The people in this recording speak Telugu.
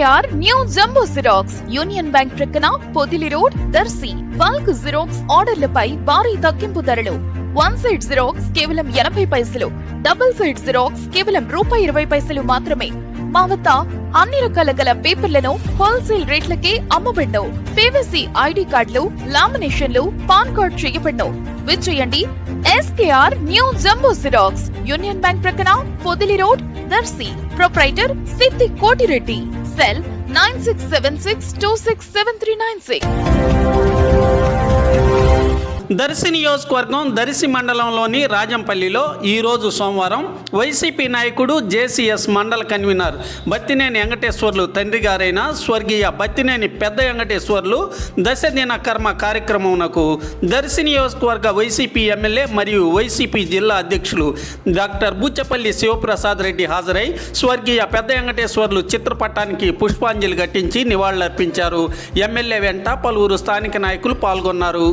SKR new jumbo xerox. Union bank ప్రక్కన Podili road Darsi. Bulk xerox ఆర్డర్లపై భారీ తగ్గింపు ధరలు. వన్ సైడ్ జిరాక్స్ కేవలం ఎనభై పైసలు. డబుల్ సైడ్ జిరాక్స్ కేవలం రూపాయి ఇరవై పైసలు మాత్రమే. మా వద్ద అన్ని రకాల గల పేపర్లను హోల్సేల్ రేట్లకే అమ్మబడ్ను పీవీసీ ఐడి కార్డులు లామినేషన్లు పాన్ కార్డ్ చేయబడ్ను విచ్చేయండి. SKR new jumbo xerox. Union bank ప్రక్కన పొదిలి రోడ్ దర్శి. ప్రొప్రైటర్ సిద్ధి కోటిరెడ్డి. Cell 9676267396. దర్శి నియోజకవర్గం దర్శి మండలంలోని రాజంపల్లిలో ఈరోజు సోమవారం వైసీపీ నాయకుడు జేసీఎస్ మండల కన్వీనర్ బత్తినేని వెంకటేశ్వర్లు తండ్రి గారైన స్వర్గీయ బత్తినేని పెద్ద వెంకటేశ్వర్లు దశ దిన కర్మ కార్యక్రమంకు దర్శి నియోజకవర్గ వైసీపీ ఎమ్మెల్యే మరియు వైసీపీ జిల్లా అధ్యక్షులు డాక్టర్ బుచ్చపల్లి శివప్రసాద్ రెడ్డి హాజరై స్వర్గీయ పెద్ద వెంకటేశ్వర్లు చిత్రపటానికి పుష్పాంజలి ఘటించి నివాళులర్పించారు. ఎమ్మెల్యే వెంట పలువురు స్థానిక నాయకులు పాల్గొన్నారు.